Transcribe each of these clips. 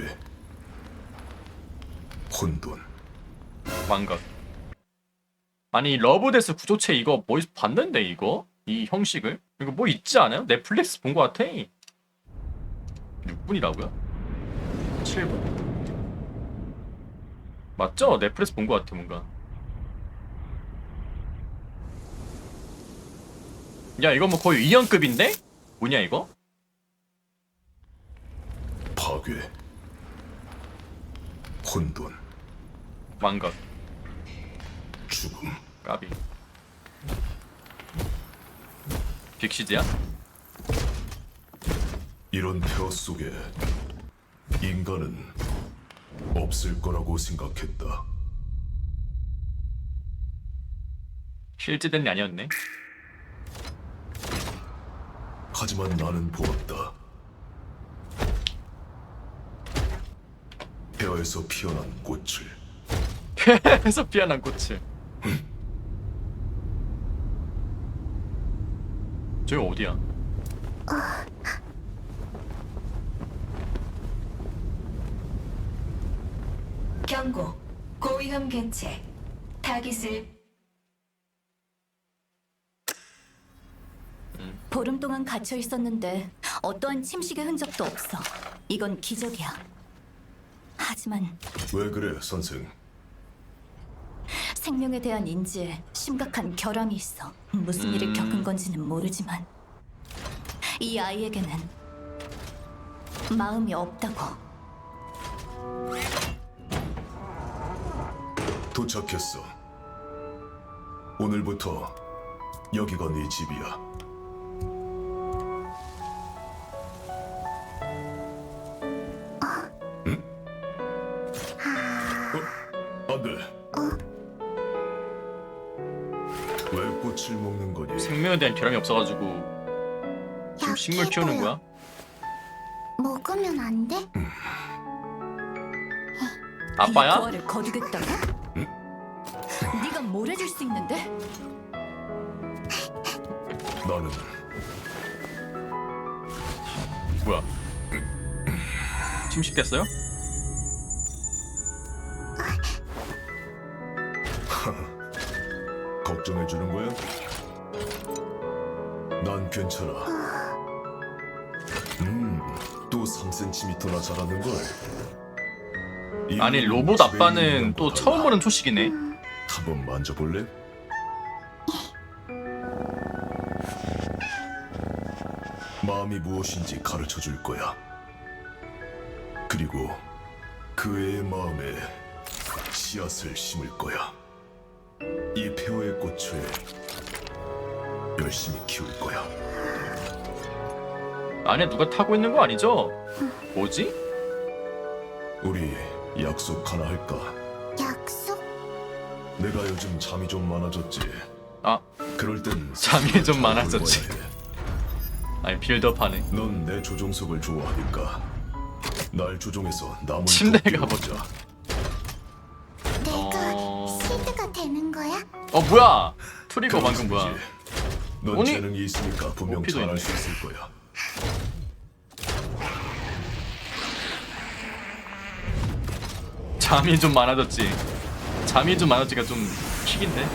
파괴 혼돈 망각. 아니 러브데스 구조체 이거 뭐 봤는데 이거 이 형식을 이거 뭐 있지 않아요? 넷플릭스 본 거 같아. 6분이라고요? 7분. 맞죠? 넷플릭스 본 거 같아 뭔가. 야 이거 뭐 거의 2연급인데? 뭐냐 이거? 파괴 혼돈 망각. 죽음 까비. 빅시즈야? 이런 폐허 속에 인간은 없을 거라고 생각했다. 실제된 게 아니었네. 하지만 나는 보았다. 폐허에서 피어난 꽃을 해서 피어난 꽃을. 저기 어디야? 경고. 고위험 겐체. 타깃을 보름 동안 갇혀 있었는데 어떠한 침식의 흔적도 없어. 이건 기적이야. 하지만 왜 그래, 선생? 생명에 대한 인지에 심각한 결함이 있어. 무슨 일을 음. 겪은 건지는 모르지만 이 아이에게는 마음이 없다고. 도착했어. 오늘부터 여기가 네 집이야. 생명에 대한 결함이 없어가지고 지금 식물 키우는 거야? 먹으면 안 돼? 이 아빠야? 고아를 거두겠다고? 네가 뭘 해줄 수 있는데? 나는 뭐야? 침식됐어요? 걱정해 주는 거야? 난 괜찮아. 음, 또 3cm나 자라는 걸. 아니 로봇 아빠는 또 처음 보는 초식이네. 한번 만져볼래? 마음이 무엇인지 가르쳐 줄 거야. 그리고 그 애의 마음에 씨앗을 심을 거야. 이 폐허의 꽃을 열심히 키울 거야. 안에 누가 타고 있는 거 아니죠? 뭐지? 우리 약속 하나 할까? 약속? 내가 요즘 잠이 좀 많아졌지. 아 그럴 땐 잠이 좀잘 많아졌지. 아니 빌드업하네. 넌 내 조종석을 좋아하니까 날 조종해서 남을 가보자. 해보자. 내가 어... 실드가 되는 거야? 어 뭐야? 트리거 방금 뭐야? 넌 아니, 재능이 있으니까 분명 오피도 잘할 있네. 수 있을 거야. 잠이 좀 많아졌지. 잠이 좀 많아지가 좀 킥인데.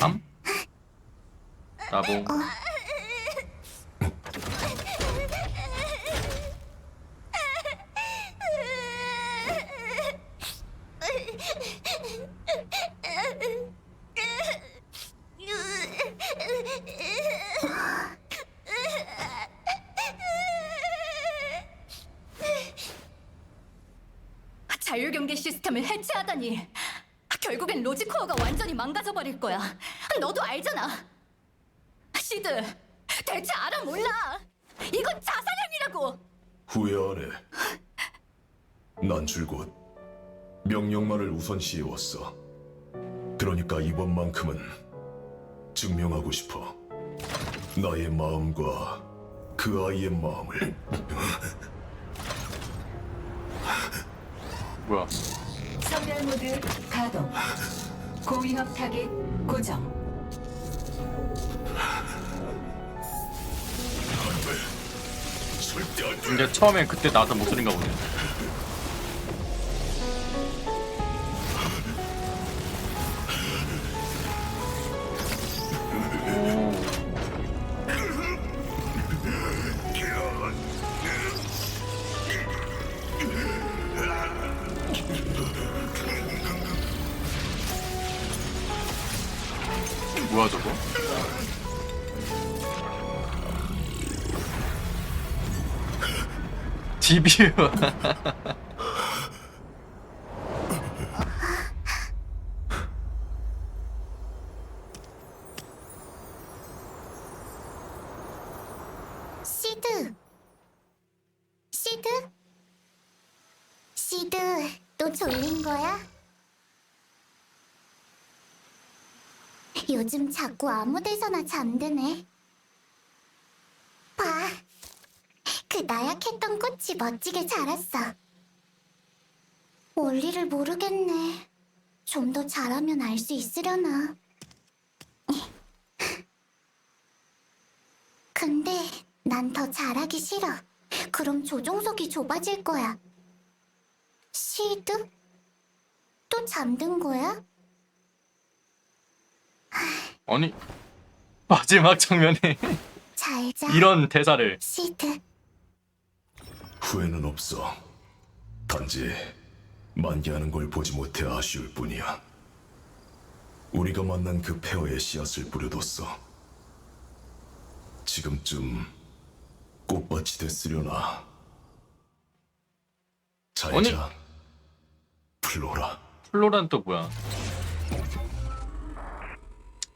삼? 나봉. 자율경계 시스템을 해체하다니. 결국엔 로지코어가 완전히 망가져 버릴 거야. 너도 알잖아. 시드, 대체 알아 몰라? 이건 자살행위라고. 후회 안 해. 난 줄곧 명령만을 우선시해왔어. 그러니까 이번만큼은 증명하고 싶어. 나의 마음과 그 아이의 마음을 뭐야? 선별 모드 가동. 고위험 타겟 고정. 근데 처음에 그때 나왔던 목소리인가 보네. 디뷰 시드. 시드? 시드, 또 졸린 거야? 요즘 자꾸 아무 데서나 잠드네. 봐. 그 나약했던 꽃이 멋지게 자랐어. 원리를 모르겠네. 좀 더 잘하면 알 수 있으려나. 근데 난 더 잘하기 싫어. 그럼 조종석이 좁아질 거야. 시드? 또 잠든 거야? 아니 마지막 장면에 잘 자. 이런 대사를 시드. 후회는 없어. 단지 만개하는 걸 보지 못해 아쉬울 뿐이야. 우리가 만난 그 폐허의 씨앗을 뿌려뒀어. 지금쯤 꽃밭이 됐으려나. 아니. 잘자 플로라. 플로란 또 뭐야?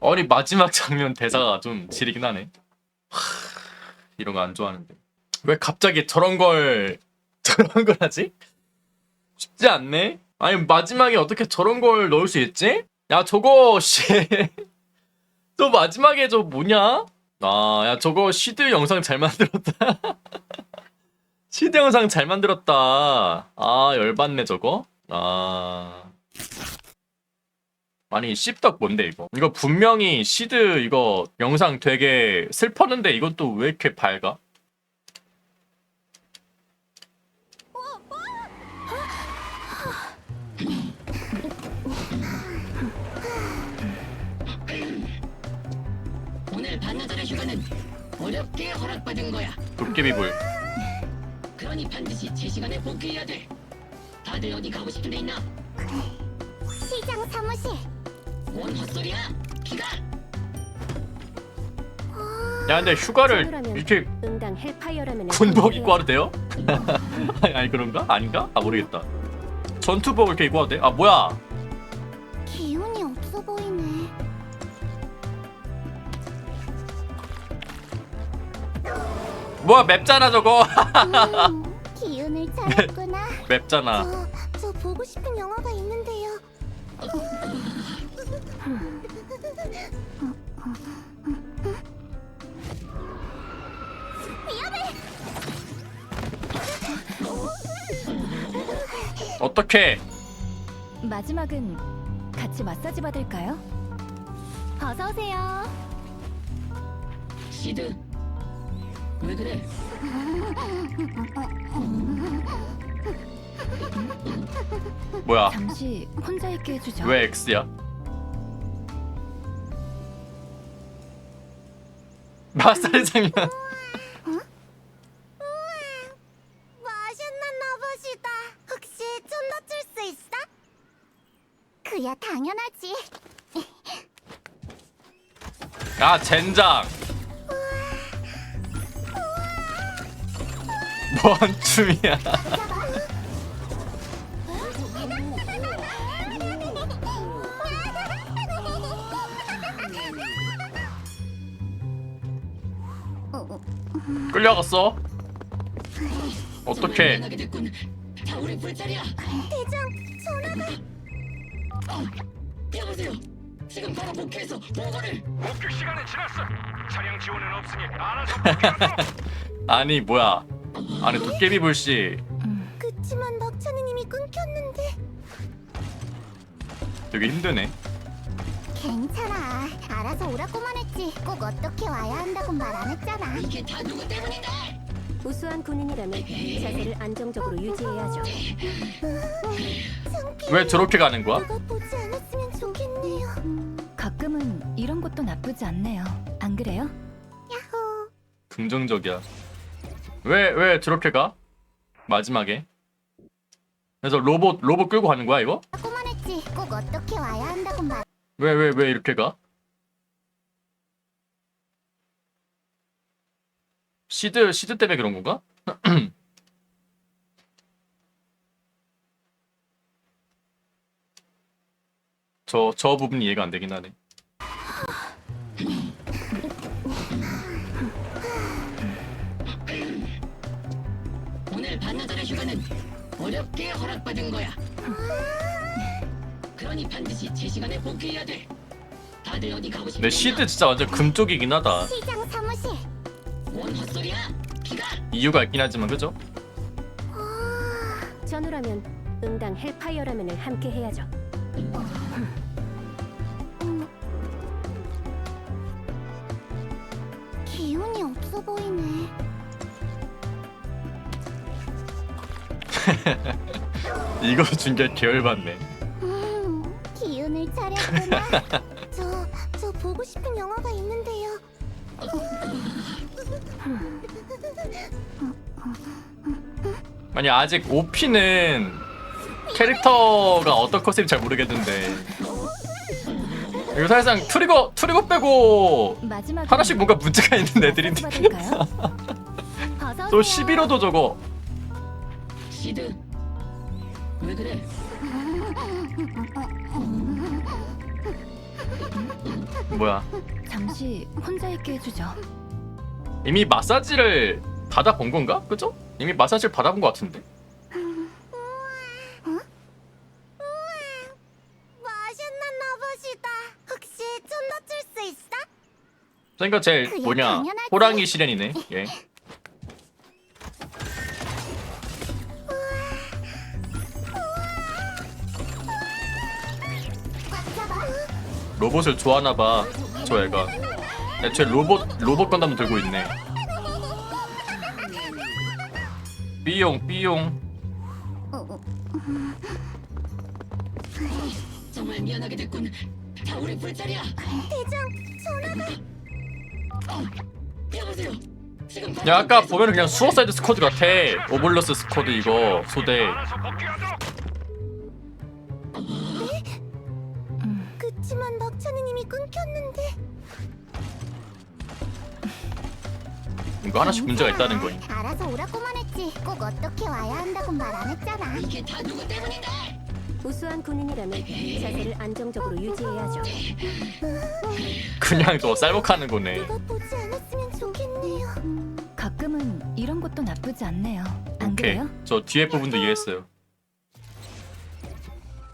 아니 마지막 장면 대사가 좀 지리긴 하네. 하, 이런 거 안 좋아하는데 왜 갑자기 저런 걸 저런 걸 하지? 쉽지 않네. 아니 마지막에 어떻게 저런 걸 넣을 수 있지? 야 저거 씨또 마지막에 저 뭐냐? 아야 저거 시드 영상 잘 만들었다. 시드 영상 잘 만들었다. 아 열받네 저거. 아. 아니 씹덕 뭔데 이거? 이거 분명히 시드 이거 영상 되게 슬펐는데 또왜 이렇게 밝아? 오늘 반나절의 휴가는 어렵게 허락받은 거야. 도깨비불 그러니 반드시 제 시간에 복귀해야 돼. 다들 어디 가고 싶은 데 있나? 시장 사무실. 뭔 헛소리야? 기가! 야 근데 휴가를 이렇게 응당 헬파이어라면 군복 입고 와도 돼요? 아니, 아니 그런가? 아닌가? 아 모르겠다 전투복 이렇게 입고 와도 돼? 아 뭐야 뭐야 맵잖아 저거 음, 기운을 찾았구나. 맵잖아 저, 저 보고 싶은 영화가 있는데요. 어떻게 마지막은 같이 마사지 받을까요? 어서 오세요. 시드. 왜 그래? 뭐야 잠시 혼자 있게 해주죠. 왜 X야? 마사지 장면 맛있는 러브시다. 혹시 좀 더 줄 수 있어? 그야 당연하지. 야 젠장 뭔 춤이야 끌려갔어 어떻게 미안하게 됐군. 다 우리 불찰이야. 대장, 전화가. 여보세요. 지금 바로 복귀해서 보고를. 목격 시간은 지났어. 차량 지원은 없으니 알아서 복귀하도록. 아니 뭐야 아니 도깨비 불씨 그치만 넉차는 이미 끊겼는데. 되게 힘드네 괜찮아. 알아서 오라고만 했지. 꼭 어떻게 와야 한다고 말 안 했잖아. 이게 다 누구 때문인데? 우수한 군인이라면 자세를 안정적으로 유지해야죠. 왜 저렇게 가는 거야? 누가 보지 않았으면 좋겠네요. 가끔은 이런 것도 나쁘지 않네요. 안 그래요? 야호. 긍정적이야. 왜 왜 저렇게 가? 마지막에. 그래서 로봇 로봇 끌고 가는 거야 이거? 하고만 했지. 꼭 어떻게 와야 한다고 말. 왜 왜 왜 이렇게 가? 시드 시드 때문에 그런 건가? 저 저 부분이 이해가 안 되긴 하네. 휴가는 어렵게 허락받은 거야. 그러니 반드시 제 시간에 복귀해야 돼. 다들 어디 가고 싶은 근데 시드 진짜 완전 금 쪽이긴 하다. 시장 사무실. 뭔 헛소리야? 기가 이유가 있긴 하지만 그죠? 전우라면 응당 헬파이어 라면을 함께 해야죠. 이거 준게 계열받네. 음, 기운을 차렸구나. 저, 저 보고 싶은 영화가 있는데요. 아니 아직 오피는 캐릭터가 어떤 컨셉인지 잘 모르겠는데 이거 사실상 트리거 트리거 빼고 하나씩 뭔가 문제가 있는 애들인데 또 오세요. 11호도 저거 시드 왜 그래? 뭐야 잠시 혼자 있게 해주죠. 이미 마사지를 받아본 건가? 그죠? 이미 마사지를 받아본 것 같은데 맛있는 러버시다. 혹시 좀 더 줄 수 있어? 그러니까 제일 뭐냐 당연하지. 호랑이 실현이네 예. 로봇을 좋아하나봐 저 애가 애초에 로봇 로봇 건담 들고 있네 삐용 삐용 정말 미안하게 됐군. 다 우리 불찰이야. 대장, 전화가. 여보세요. 지금 야 아까 보면 그냥 수어사이드 스쿼드 같아 오블러스 스쿼드 이거 소대 알아서 복귀하도록. 낙차는 이미 끊겼는데. 이거 하나씩 문제가 있다는 거임 알아서 오라고만 했지. 꼭 어떻게 와야 한다고 말 안 했잖아. 이게 다 누구 때문인데? 우수한 군인이라면 자세를 안정적으로 유지해야죠. 그냥 저 쌀먹하는 거네 누가 보지 않았으면 좋겠네요. 가끔은 이런 것도 나쁘지 않네요. 안 오케이 그래요? 저 뒤에 부분도 이해했어요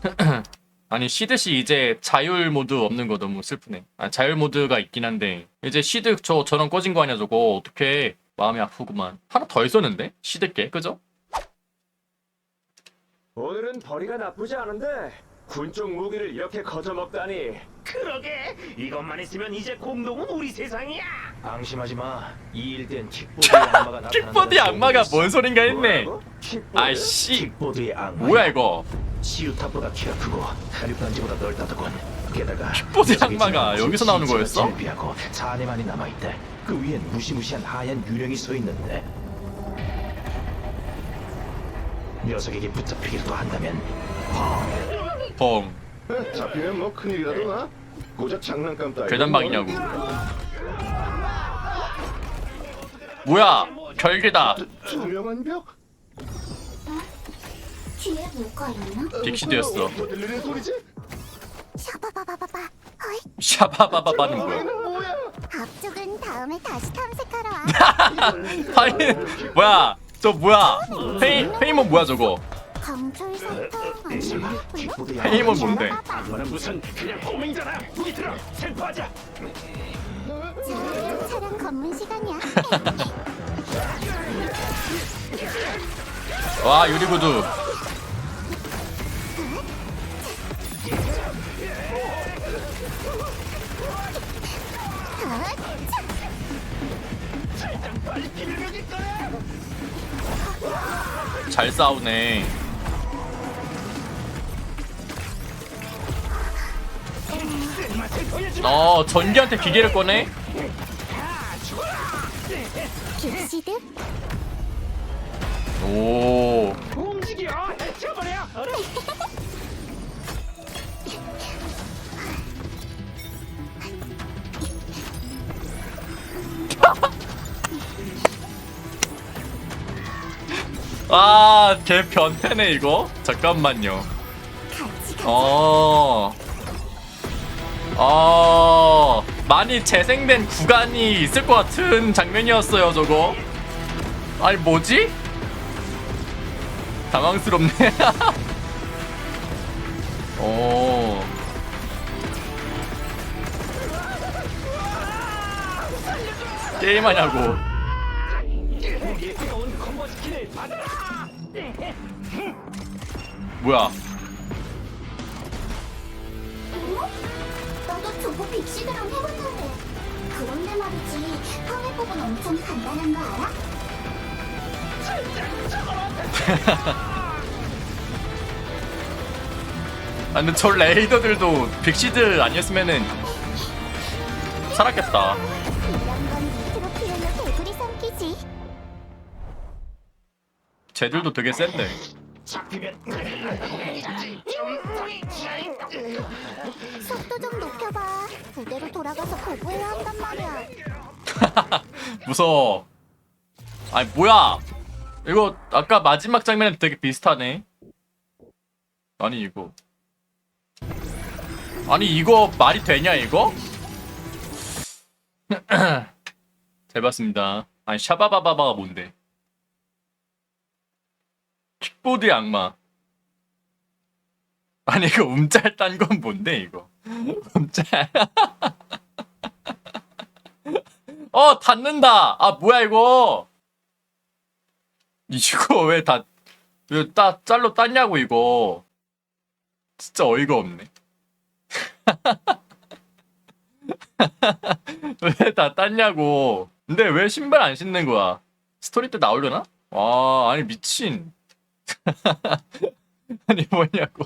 아니 시드시 이제 자율 모드 없는 거 너무 슬프네 아 자율 모드가 있긴 한데 이제 시드 저 저런 꺼진 거 아니야 저거 어떻게 마음이 아프구만 하나 더 있었는데 시드께 그죠? 오늘은 벌이가 나쁘지 않은데 군쪽 무기를 이렇게 거저 먹다니 그러게 이것만 있으면 이제 공동은 우리 세상이야. 방심하지 마. 이 일된 킥보드의 악마가 나타난다. 킥보드의 악마가 뭔 소린가 했네 뭐라고? 킥보드? 아이씨 킥보드의 악마. 뭐야 이거 시유탑보다 키가 크고 다륙단지보다 넓다더군. 게다가 녀석이 악마가 여기서 나오는 거였어? 질비하고 사내만이 남아 있대. 그 위엔 무시무시한 하얀 유령이 서 있는데. 녀석에게 붙잡히기라도 한다면 뻥 잡히면 뭐 큰일이라도 나? 고작 장난감 따위 괴담방이냐고 뭐야 결계다 투명한 벽? 뒤에 뭐가 있나? 빅시드였어 들리는 소리지? 샤바바바바바. 어이, 샤바바바바는 뭐야 뭐야? 앞쪽은 다음에 다시 탐색하러 와. 파인 뭐야 저 뭐야 페이 페이몬 뭐야 저거 강철 사탕. 설마 킥보드의 페이몬 뭔데 무슨 그냥 동맹이잖아. 우리 들어 생포하자. 자, 차량 검문 시간이야. 와 유리구두 잘 싸우네. 어 전기한테 기계를 꺼내? 오 움직여 해쳐버려. 아, 걔 변태네 이거. 잠깐만요. 어. 어. 많이 재생된 구간이 있을 것 같은 장면이었어요, 저거. 아니, 뭐지? 당황스럽네. 오. 게임하냐고. 뭐야? 어? 나도 저거 빅시드랑 해봤는데. 그런데 말이지, 파괴법은 엄청 간단한 거 알아? 아, 근데 저 레이더들도 빅시드 아니었으면은 살았겠다. 쟤들도 되게 센데. 속도 좀 높여봐. 그대로 돌아가서 거부해야 한단 말이야. 무서워. 아니 뭐야? 이거 아까 마지막 장면이랑 되게 비슷하네. 아니 이거. 아니 이거 말이 되냐 이거? 잘 봤습니다. 아니 샤바바바바가 뭔데? 킥보드의 악마. 아니 이거 움짤 딴 건 뭔데 이거? 움짤. 어 닿는다. 아 뭐야 이거? 이거 왜 다 왜따 짤로 땄냐고 이거. 진짜 어이가 없네. 왜 다 땄냐고. 근데 왜 신발 안 신는 거야? 스토리 때 나오려나? 와 아니 미친. 아니 뭐냐고.